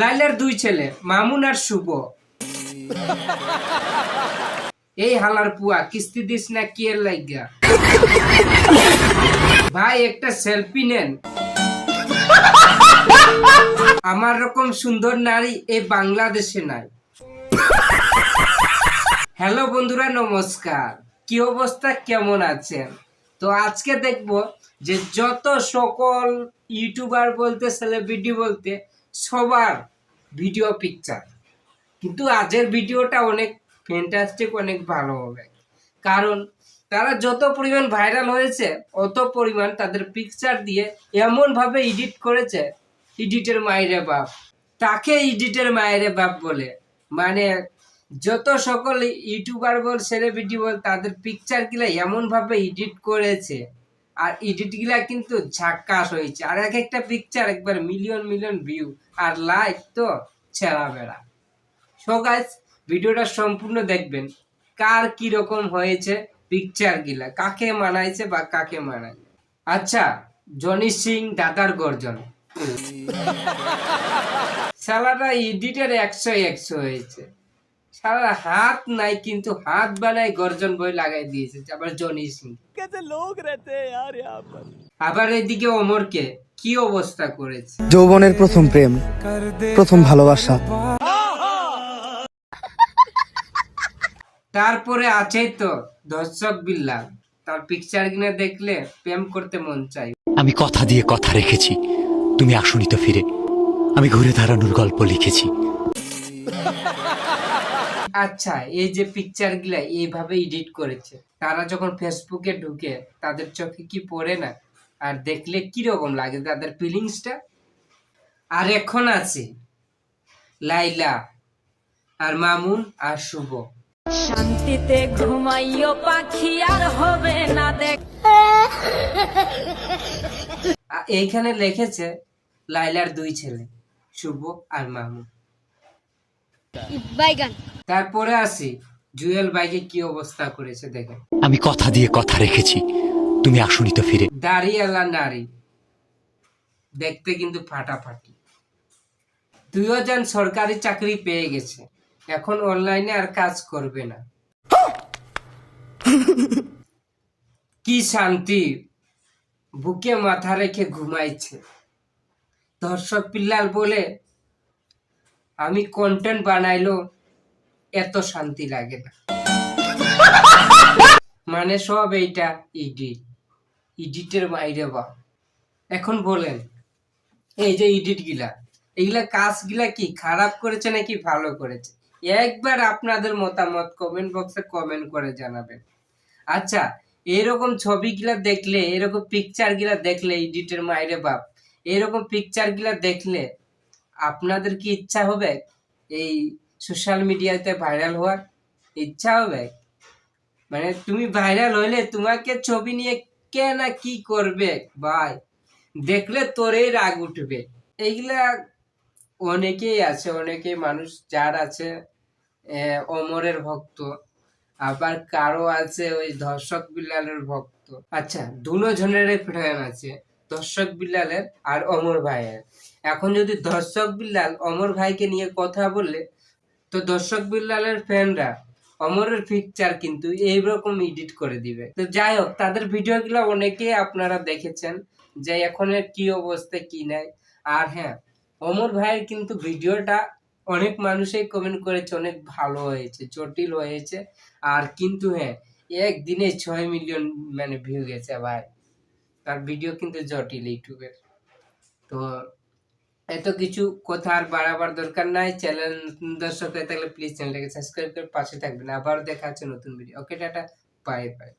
লাইলার দুই ছেলে, মামুন আর শুভ। এই হালার পুয়া, কিস্তি দিস না কি এর লাইগা? ভাই, একটা সেলফি নেন। আমার রকম সুন্দর নারী এই বাংলাদেশে নাই। হ্যালো বন্ধুরা, নমস্কার। কি অবস্থা? কেমন আছেন? তো আজকে দেখব যে যত সকল ইউটিউবার বলতে সেলিব্রিটি বলতে সবার ভিডিও পিকচার কিন্তু আজের ভিডিওটা অনেক ফ্যান্টাস্টিক অনেক ভালো হবে। কারণ তারা যত পরিমাণ ভাইরাল হয়েছে, অত পরিমাণ তাদের পিকচার দিয়ে এমনভাবে এডিট করেছে এডিটের মায়েরে বাপ। তাকে এডিটের মায়েরে বাপ বলে। মানে যত সকল ইউটিউবার বল সেলিব্রিটি বল, তাদের পিকচারগুলা এমন ভাবে এডিট করেছে। আর এডিটগুলা কিন্তু ঝাক্কাস হয়েছে। আর এক একটা পিকচার একবার মিলিয়ন মিলিয়ন ভিউ আর লাইক তো ছেঁড়া বেড়া সো গাইস ভিডিওটা সম্পূর্ণ দেখবেন। কার কি রকম হয়েছে পিকচার গিলা? কাকে মানাইছে বা কাকে মানায় আচ্ছা জনি সিং দাদার গর্জন। সালাটা এডিটের একশো একশো হয়েছে। সারা হাত নাই কিন্তু হাত বানায় গর্জন বই লাগাই দিয়েছে। আবার জনি সিং। कैसे लोग रहते हैं यार यहाँ पर আবার এদিকে অমরকে কি অবস্থা করেছে যৌবনের প্রথম প্রেম প্রথম ভালোবাসা তারপরে আছে তো দর্শক বিল্লাল তার পিকচার কিনে দেখলে প্রেম করতে মন চাই আমি কথা দিয়ে কথা রেখেছি তুমি আসনি তো ফিরে আমি ঘুরে দাঁড়ানোর গল্প লিখেছি আচ্ছা এই যে পিকচারগুলা এইভাবে এডিট করেছে তারা যখন ফেসবুকে ঢুকে তাদের চোখে কি পড়ে না? আর দেখলে কি রকম লাগে তাদের ফিলিংসটা আর এখন আছে লাইলা আর মামুন আর শুভ। শান্তিতে ঘুমাইও পাখি আর হবে না দেখ। এইখানে লিখেছে লাইলার দুই ছেলে শুভ আর মামুন। তারপরে আসি। জুয়েল বাইকে কি অবস্থা করেছে দেখেন। আমি কথা দিয়ে কথা রেখেছি। তুমি আসনি তো ফিরে। দাড়িওয়ালা নারী দেখতে কিন্তু ফাটাফাটি। সরকারি চাকরি পেয়ে গেছে। এখন অনলাইনে আর কাজ করবে না। কি শান্তি। বুকে মাথা রেখে ঘুমাইছে। দর্শক পিল্লাল বলে আমি কন্টেন্ট বানাইলো, এত শান্তি লাগে না। মানে সব এইটা ইডিট ইডিটের বাইরে বা। এখন বলেন, এই যে ইডিট গিলা এগুলা কাজ গিলা কি খারাপ করেছে নাকি ভালো করেছে? একবার আপনাদের মতামত কমেন্ট বক্সে কমেন্ট করে জানাবেন। আচ্ছা এরকম ছবিগুলা দেখলে, এরকম পিকচার গিলা দেখলে ইডিটের মাইরে বাপ, এরকম পিকচার গিলা দেখলে আপনাদের কি ইচ্ছা হবে? এই সোশ্যাল মিডিয়াতে ভাইরাল হওয়ার ইচ্ছা হবে? মানে তুমি ভাইরাল হইলে তোমাকে ছবি নিয়ে কে না কি করবে? ভাই, দেখলে তোরেই রাগ উঠবে। এইগুলা অনেকেই আছে অনেকে মানুষ যার আছে অমরের ভক্ত, আবার কারও আছে ওই দর্শক বিল্লালের ভক্ত। আচ্ছা দুনো জনের ফ্যান আছে, দর্শক বিল্লালের আর অমর ভাইয়ের। এখন যদি দর্শক বিল্লাল অমর ভাইকে নিয়ে কথা বললে তো দর্শক বিল্লালের ফ্যানরা অমরের পিকচার কিন্তু এইরকম এডিট করে দিবে। তো যাই হোক, তাদের ভিডিওগুলো অনেকেই আপনারা দেখেছেন যে এখনের কি অবস্থা, কি নাই। আর হ্যাঁ অমর ভাইয়ের কিন্তু ভিডিওটা অনেক মানুষই কমেন্ট করেছে, অনেক ভালো হয়েছে, জটিল হয়েছে। আর কিন্তু হ্যাঁ একদিনে ছয় মিলিয়ন মানে ভিউ গেছে ভাই। তার ভিডিও কিন্তু জটিল ইউটিউবের। তো এত কিছু কথা আর বাড়াবার দরকার নাই। চ্যানেল দর্শক হয়ে থাকলে প্লিজ চ্যানেলটাকে সাবস্ক্রাইব করে পাশে থাকবেন। আবার দেখা হচ্ছে নতুন video okay tata. Bye bye